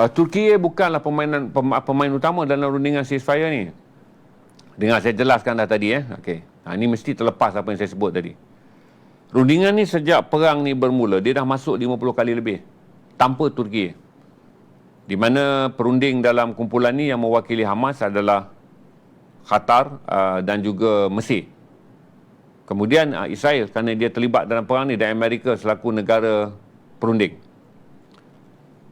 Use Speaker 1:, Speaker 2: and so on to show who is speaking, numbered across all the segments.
Speaker 1: Uh, Turki bukanlah permainan pem- pemain utama dalam rundingan ceasefire ni. Dengar saya jelaskan dah tadi eh. Okey. Ha, ini mesti terlepas apa yang saya sebut tadi. Rundingan ni sejak perang ni bermula, dia dah masuk 50 kali lebih. Tanpa Turki. Di mana perunding dalam kumpulan ni yang mewakili Hamas adalah Qatar uh, dan juga Mesir. Kemudian uh, Israel kerana dia terlibat dalam perang ni dan Amerika selaku negara perunding.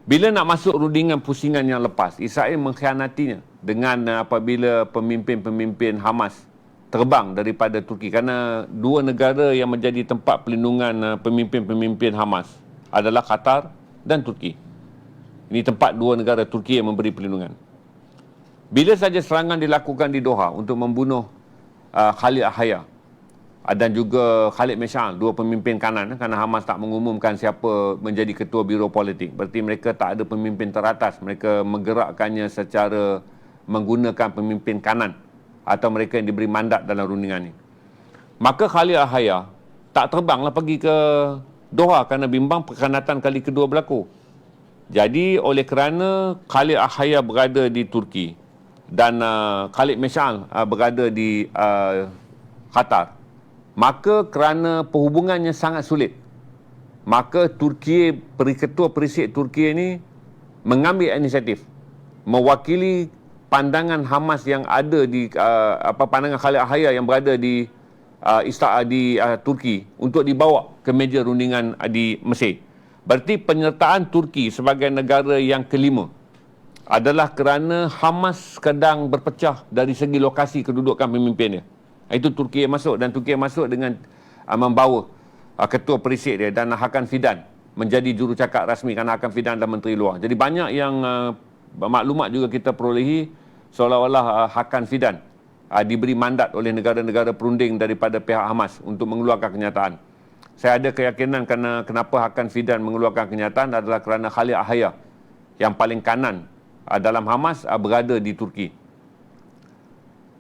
Speaker 1: Bila nak masuk rundingan pusingan yang lepas, Israel mengkhianatinya dengan uh, apabila pemimpin-pemimpin Hamas terbang daripada Turki kerana dua negara yang menjadi tempat pelindungan uh, pemimpin-pemimpin Hamas adalah Qatar dan Turki. Ini tempat dua negara Turki yang memberi pelindungan. Bila saja serangan dilakukan di Doha untuk membunuh uh, Khalid Ahaya, dan juga Khalid Meshal, dua pemimpin kanan kerana Hamas tak mengumumkan siapa menjadi ketua biro politik. Berarti mereka tak ada pemimpin teratas. Mereka menggerakkannya secara menggunakan pemimpin kanan atau mereka yang diberi mandat dalam rundingan ini. Maka Khalid Ahaya tak terbanglah pergi ke Doha kerana bimbang perkhanatan kali kedua berlaku. Jadi oleh kerana Khalid Ahaya berada di Turki dan uh, Khalid Meshal uh, berada di uh, Qatar, maka kerana perhubungannya sangat sulit maka Turki ketua perisik Turki ini mengambil inisiatif mewakili pandangan Hamas yang ada di uh, apa pandangan Khalid Ahaya yang berada di uh, Ista di uh, Turki untuk dibawa ke meja rundingan uh, di Mesir. Berarti penyertaan Turki sebagai negara yang kelima adalah kerana Hamas sedang berpecah dari segi lokasi kedudukan pemimpinnya. Itu Turki yang masuk dan Turki yang masuk dengan uh, membawa uh, ketua perisik dia dan Hakan Fidan menjadi jurucakap rasmi kerana Hakan Fidan adalah menteri luar. Jadi banyak yang uh, maklumat juga kita perolehi seolah-olah uh, Hakan Fidan uh, diberi mandat oleh negara-negara perunding daripada pihak Hamas untuk mengeluarkan kenyataan. Saya ada keyakinan kerana kenapa Hakan Fidan mengeluarkan kenyataan adalah kerana Khalid Ahaya yang paling kanan uh, dalam Hamas uh, berada di Turki.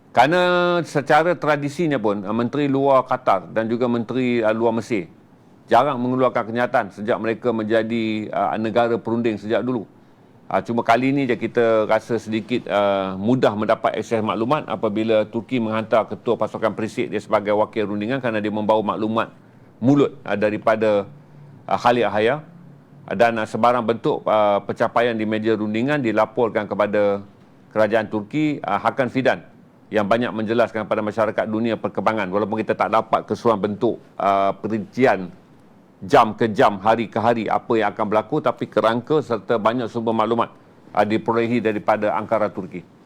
Speaker 1: Kerana secara tradisinya pun uh, Menteri Luar Qatar dan juga Menteri uh, Luar Mesir jarang mengeluarkan kenyataan sejak mereka menjadi uh, negara perunding sejak dulu. Cuma kali ini je kita rasa sedikit mudah mendapat akses maklumat apabila Turki menghantar ketua pasukan perisik dia sebagai wakil rundingan kerana dia membawa maklumat mulut daripada Khalid Ahaya dan sebarang bentuk pencapaian di meja rundingan dilaporkan kepada kerajaan Turki Hakan Fidan yang banyak menjelaskan kepada masyarakat dunia perkembangan walaupun kita tak dapat keseluruhan bentuk uh, perincian jam ke jam, hari ke hari apa yang akan berlaku tapi kerangka serta banyak sumber maklumat uh, diperolehi daripada Ankara Turki.